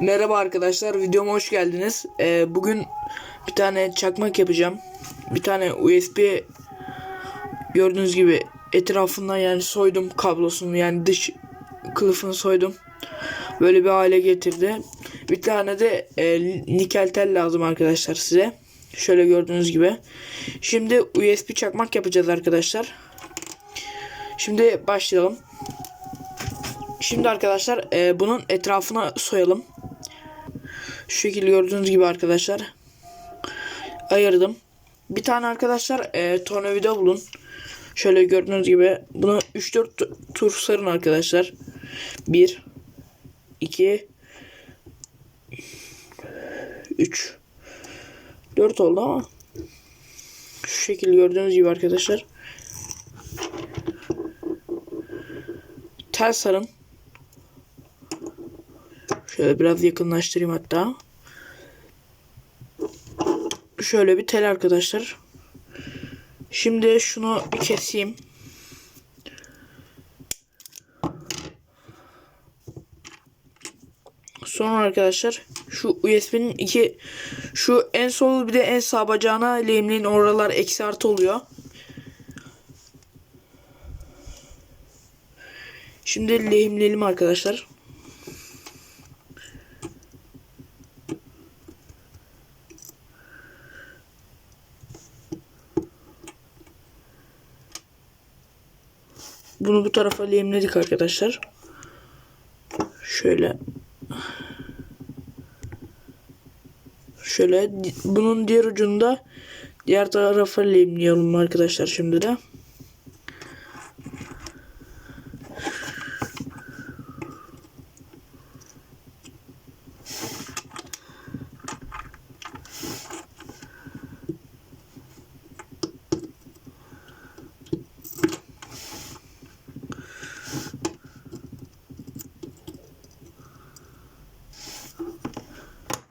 Merhaba arkadaşlar, videoma hoş geldiniz. Ee, bugün bir tane çakmak yapacağım. Bir tane USB gördüğünüz gibi etrafından yani soydum kablosunu yani dış kılıfını soydum. Böyle bir hale getirdi. Bir tane de e, nikel tel lazım arkadaşlar size. Şöyle gördüğünüz gibi. Şimdi USB çakmak yapacağız arkadaşlar. Şimdi başlayalım. Şimdi arkadaşlar e, bunun etrafına soyalım. Şu şekilde gördüğünüz gibi arkadaşlar. Ayırdım. Bir tane arkadaşlar e, tornavida bulun. Şöyle gördüğünüz gibi bunu 3-4 tur sarın arkadaşlar. 1 2 3 4 oldu ama şu şekilde gördüğünüz gibi arkadaşlar. Tel sarın. Şöyle biraz yakınlaştırayım hatta. Şöyle bir tel arkadaşlar. Şimdi şunu bir keseyim. Sonra arkadaşlar şu USB'nin iki şu en sol bir de en sağ bacağına lehimleyin oralar eksi artı oluyor. Şimdi lehimleyelim arkadaşlar. Bunu bu tarafa lehimledik arkadaşlar. Şöyle. Şöyle bunun diğer ucunda diğer tarafa lehimleyelim arkadaşlar şimdi de.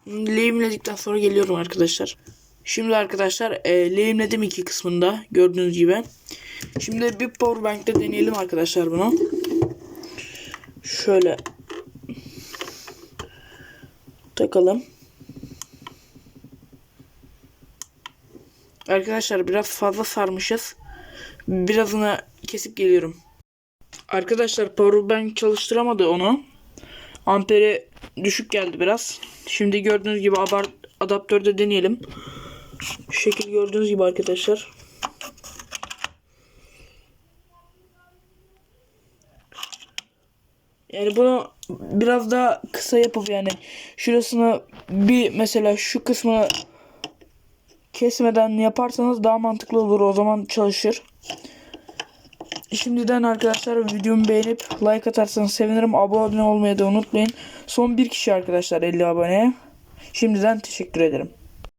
Lehimledikten sonra geliyorum arkadaşlar. Şimdi arkadaşlar e, lehimledim iki kısmında gördüğünüz gibi. Şimdi bir powerbank'te deneyelim arkadaşlar bunu. Şöyle takalım. Arkadaşlar biraz fazla sarmışız. Birazını kesip geliyorum. Arkadaşlar powerbank çalıştıramadı onu. Amperi düşük geldi biraz. Şimdi gördüğünüz gibi adaptörde deneyelim. Şu şekil gördüğünüz gibi arkadaşlar. Yani bunu biraz daha kısa yapıp yani şurasını bir mesela şu kısmı kesmeden yaparsanız daha mantıklı olur. O zaman çalışır. Şimdiden arkadaşlar videomu beğenip like atarsanız sevinirim. Abone olmayı da unutmayın. Son bir kişi arkadaşlar 50 abone. Şimdiden teşekkür ederim.